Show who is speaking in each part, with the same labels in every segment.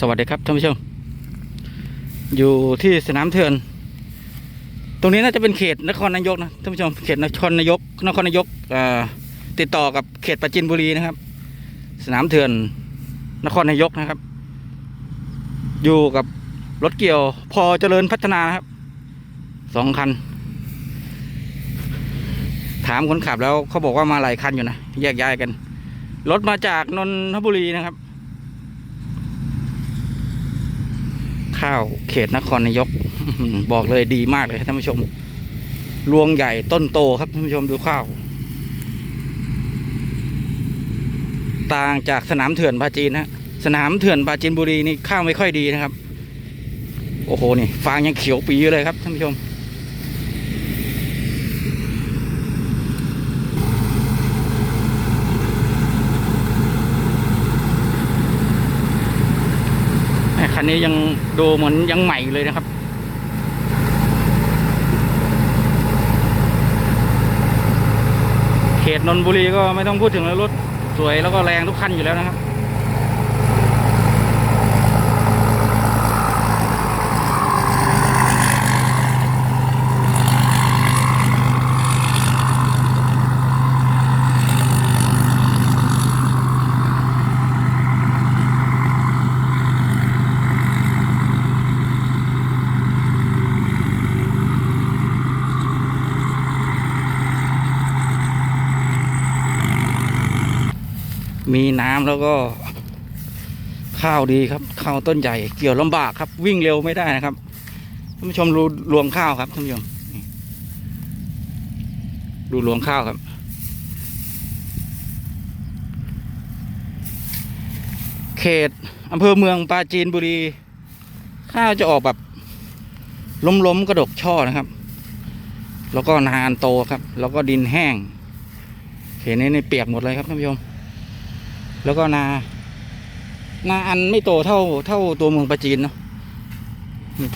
Speaker 1: สวัสดีครับท่านผู้ชม อยู่ที่สนามเถื่อน ตรงนี้น่าจะเป็นเขตนครนายกนะท่านผู้ชมเขตนครนายกนครนายกติดต่อกับเขตปราจินบุรีนะครับ สนามเถื่อนนครนายกนะครับ อยู่กับรถเกี่ยวพอเจริญพัฒนานะครับสองคัน ถามคนขับแล้วเขาบอกว่ามาหลายคันอยู่นะแยกย้ายกันรถมาจากนนทบุรีนะครับ ข้าวเขตนครนายก บอกเลยดีมากเลยครับท่านผู้ชม รวงใหญ่ต้นโตครับท่านผู้ชมดูข้าว ต่างจากสนามเถื่อนปาจีนนะสนามเถื่อนปาจีนบุรีนี่ข้าวไม่ค่อยดีนะครับ โอ้โหนี่ฟางยังเขียวปีอยู่เลยครับท่านผู้ชม คันนี้ยังดูเหมือนยังใหม่เลยนะครับ เขตนนทบุรีก็ไม่ต้องพูดถึงแล้วรถสวยแล้วก็แรงทุกคันอยู่แล้วนะครับ มีน้ำแล้วก็ ข้าวดีครับข้าวต้นใหญ่ เกี่ยวลำบากครับ วิ่งเร็วไม่ได้นะครับท่านผู้ชมดูรวงข้าวครับท่านผู้ชมดูรวงข้าวครับ เขตอำเภอเมืองปราจีนบุรี ข้าวจะออกแบบล้มๆกระดกช่อนะครับ แล้วก็นานโตครับ แล้วก็ดินแห้ง เห็นนี่ในเปียกหมดเลยครับท่านผู้ชม แล้วก็นานาอันไม่โตเท่าเท่าตัวเมืองปราจีนเนาะ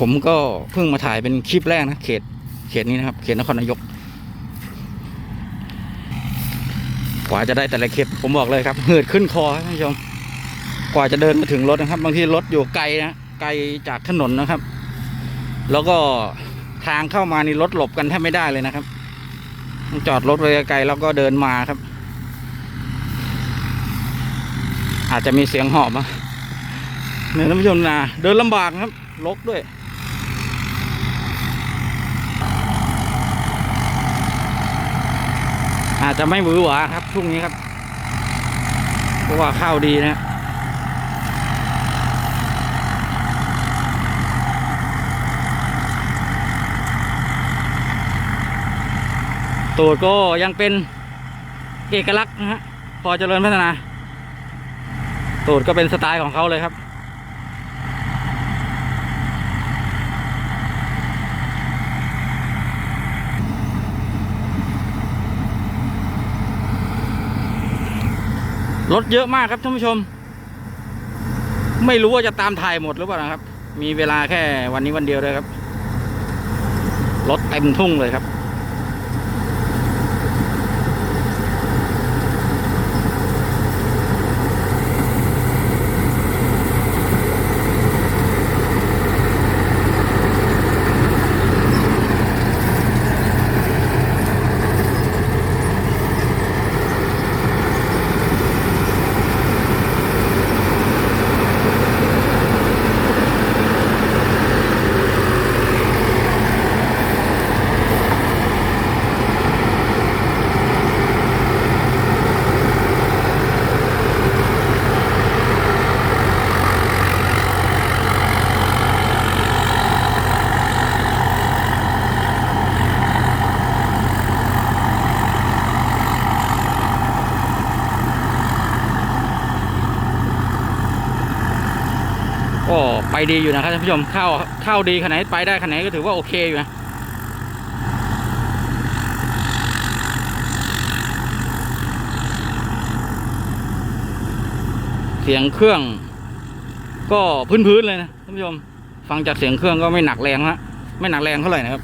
Speaker 1: ผมก็เพิ่งมาถ่ายเป็นคลิปแรกนะเขต เขตนี้นะครับ เขตนครนายกกว่าจะได้แต่ละเขตผมบอกเลยครับเหือดขึ้นคอครับท่านผู้ชมกว่าจะเดินมาถึงรถนะครับ บางทีรถอยู่ไกลนะไกลจากถนนนะครับ แล้วก็ทางเข้ามานี่รถหลบกันแทบไม่ได้เลยนะครับต้องจอดรถไว้ไกลแล้วก็เดินมาครับ อาจจะมีเสียงหอบนะเนี่ยท่านผู้ชมนะเดินลำบากครับลกด้วยอาจจะไม่หวือหวาครับช่วงนี้ครับ เพราะว่าข้าวดีนะตูดก็ยังเป็นเอกลักษณ์นะฮะพอเจริญพัฒนา ตูดก็เป็นสไตล์ของเขาเลยครับ รถเยอะมากครับท่านผู้ชม ไม่รู้ว่าจะตามถ่ายหมดหรือเปล่านะครับ มีเวลาแค่วันนี้วันเดียวเลยครับ รถเต็มทุ่งเลยครับ ก็ ไปดีอยู่นะครับท่านผู้ชมเข้าเข้าดีขนาดไปได้ขนาดก็ถือว่าโอเคอยู่นะเสียงเครื่อง ก็พื้นๆเลยนะท่านผู้ชม ฟังจากเสียงเครื่องก็ไม่หนักแรงฮะไม่หนักแรงเท่าไหร่นะครับ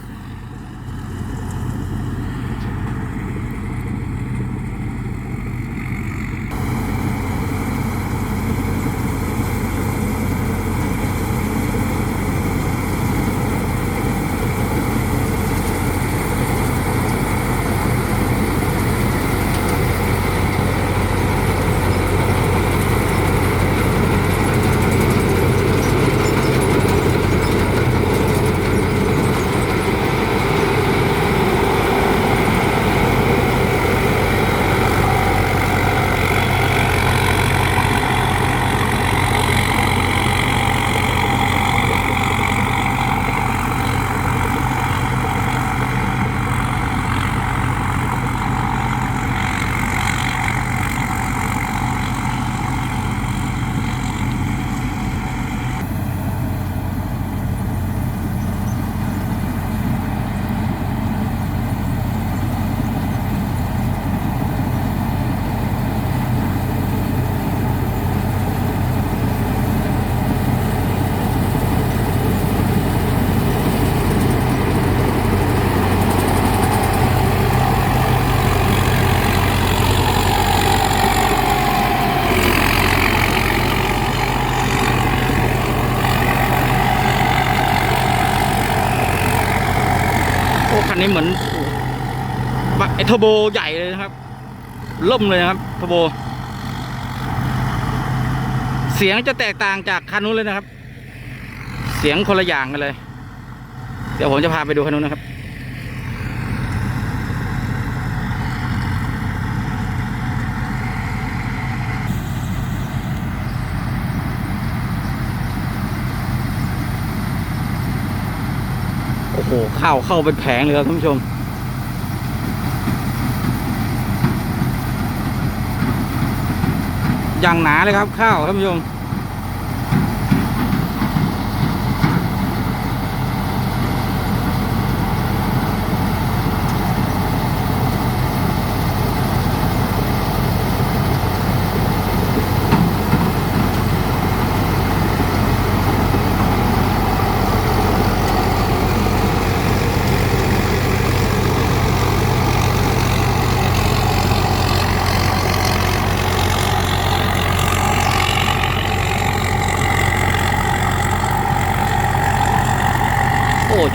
Speaker 1: คั นี้เหมือนไอเทอร์โบใหญ่เลยนะครับล่มเลยนะครับเทอร์โบ เสียงจะแตกต่างจากคันนู้นเลยนะครับ เสียงคนละอย่างกันเลย เดี๋ยวผมจะพาไปดูคันนู้นนะครับ หข้าวเข้าเป็นแผงเลยครับท่านผู้ชม อย่างหนาเลยครับข้าวท่านผู้ชม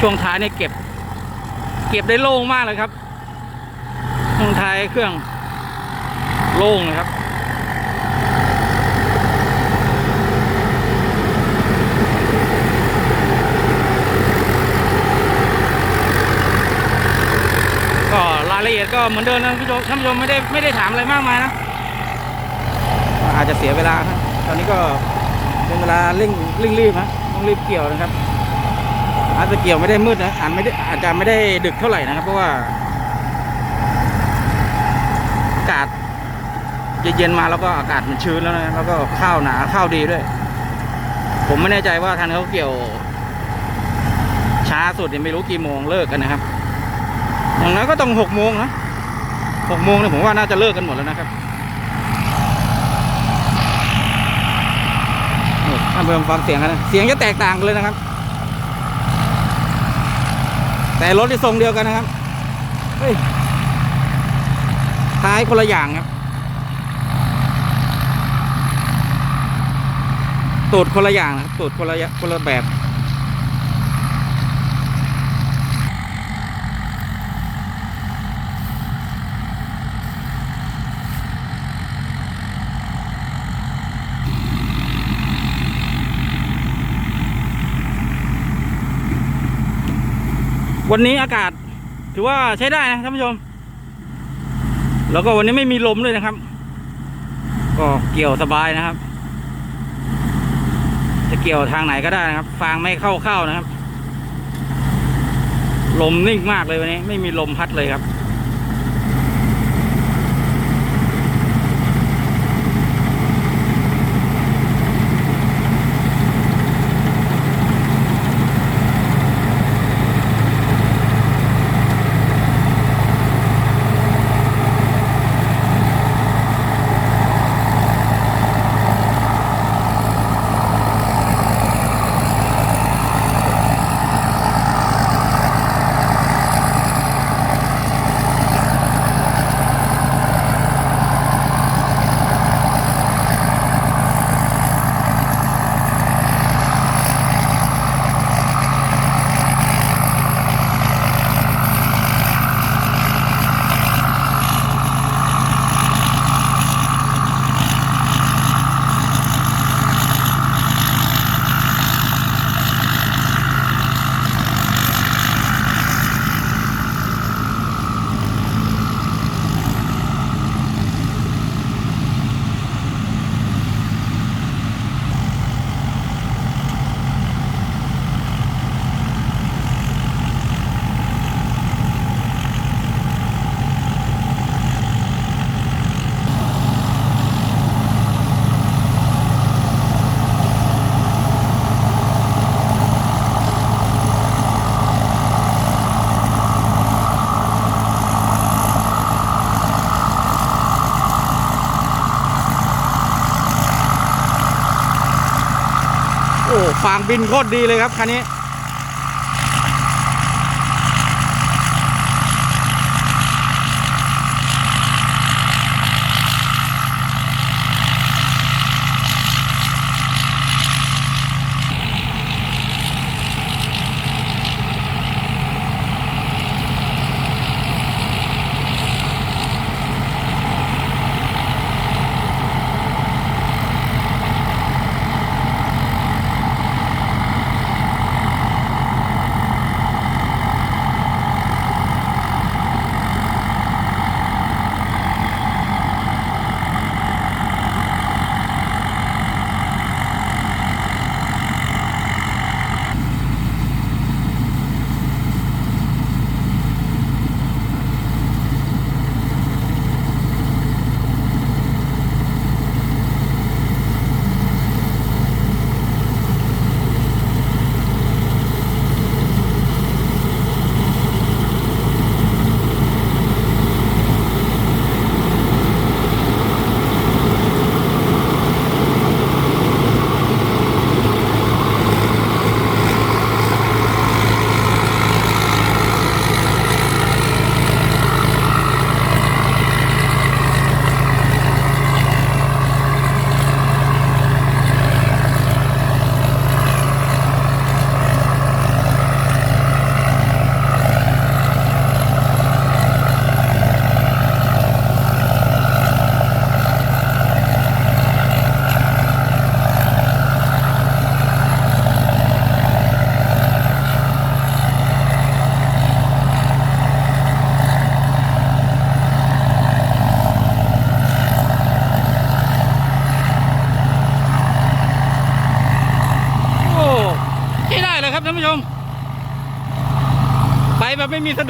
Speaker 1: ช่วงท้ายเนี่ยเก็บ เก็บได้โล่งมากเลยครับช่วงท้ายเครื่องโล่งเลยครับก็รายละเอียดก็เหมือนเดิมนะท่านผู้ชมท่านผู้ชมไม่ได้ไม่ได้ถามอะไรมากมายนะ อาจจะเสียเวลาครับตอนนี้ก็เป็นเวลาเร่งเร่งรีบนะต้องรีบเกี่ยวนะครับ อาจจะเกี่ยวไม่ได้มืดนะอาจไม่ได้อาจจะไม่ได้ดึกเท่าไหร่นะครับ เพราะว่าอากาศเย็นๆมาแล้วก็อากาศมันชื้นแล้วนะแล้วก็ข้าวหนาข้าวดีด้วย ผมไม่แน่ใจว่าทางเขาเกี่ยว ช้าสุดเนี่ยไม่รู้กี่โมงเลิกกันนะครับ อย่างนั้นก็ต้องหกโมงนะหกโมงเนี่ยผมว่าน่าจะเลิกกันหมดแล้วนะครับนี่ท่านผู้ชมฟังเสียงกันนะเสียงจะแตกต่างกันเลยนะครับ แต่รถที่ทรงเดียวกันนะครับเฮ้ยท้ายคนละอย่างครับตูดคนละอย่างนะครับตูดคนละคนละแบบ วันนี้อากาศถือว่าใช้ได้นะท่านผู้ชม แล้วก็วันนี้ไม่มีลมด้วยนะครับ ก็เกี่ยวสบายนะครับ จะเกี่ยวทางไหนก็ได้นะครับ ฟางไม่เข้าเข้านะครับ ลมนิ่งมากเลยวันนี้ ไม่มีลมพัดเลยครับ ฟางบินโคตรดีเลยครับคันนี้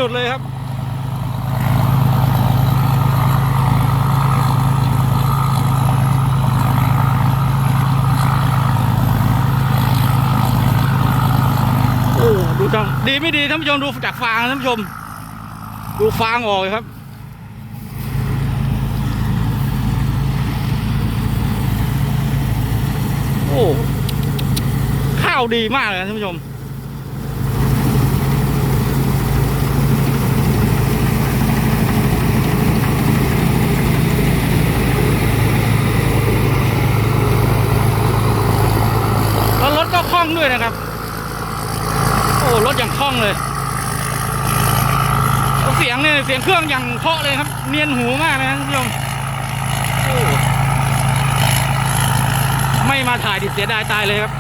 Speaker 1: ดูดเลยครับโอ้ดูจังดีไม่ดีท่านผู้ชมดูจากฟางท่านผู้ชม ดูฟางออกเลยครับโอ้ข้าวดีมากเลยท่านผู้ชม แล้วรถก็คล่อง ด้วยนะครับ โอ้รถอย่างคล่องเลย เสียงเนี่ยเสียงเครื่องอย่างเคาะเลยครับ เนียนหูมากเลยนะท่านผู้ชมโอ้ไม่มาถ่ายดิเสียดายตายเลยครับ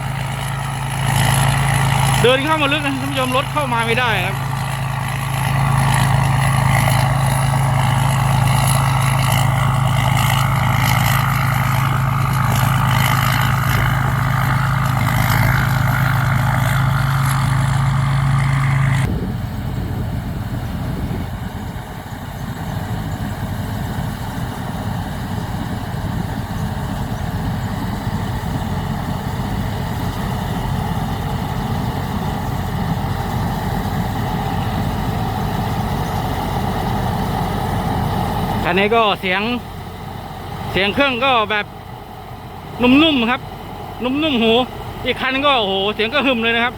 Speaker 1: เดินเข้ามาลึกนะท่านผู้ชมรถเข้ามาไม่ได้ครับ นนี้ก็เสียง เสียงเครื่องก็แบบนุ่มๆครับ นุ่มๆหู อีกคันก็โอ้โหเสียงก็หึมเลยนะครับ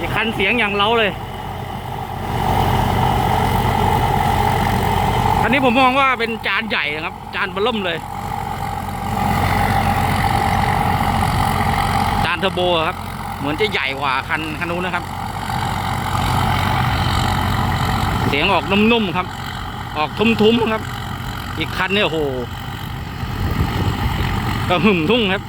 Speaker 1: อีกคันเสียงอย่างเล้าเลยคันนี้ผมมองว่าเป็นจานใหญ่นะครับ จานเบล่มเลย จานเทอร์โบครับ เหมือนจะใหญ่กว่าคันคันนู้นนะครับ เสียงออกนุ่มๆครับ ออกทุ้มๆครับ อีกคันเนี่ยโหกระหึ่มทุ่งครับ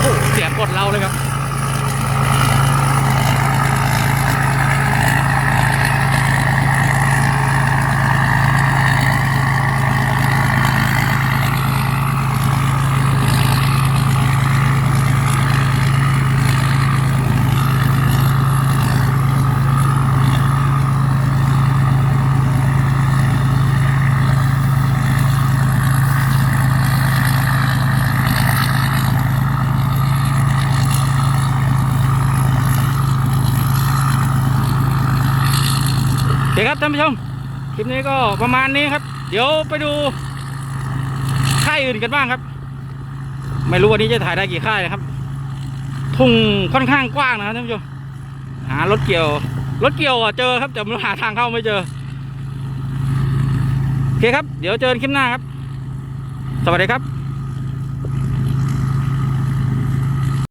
Speaker 1: โอ้ เสียงกดเราเลยครับ เคครับท่านผู้ชม คลิปนี้ก็ประมาณนี้ครับ เดี๋ยวไปดูค่ายอื่นกันบ้างครับ ไม่รู้วันนี้จะถ่ายได้กี่ค่ายนะครับ ทุ่งค่อนข้างกว้างนะครับท่านผู้ชม หารถเกี่ยว รถเกี่ยวอะเจอครับแต่ไม่รู้หาทางเข้าไม่เจอ โอเคครับ เดี๋ยวเจอกันคลิปหน้าครับ สวัสดีครับ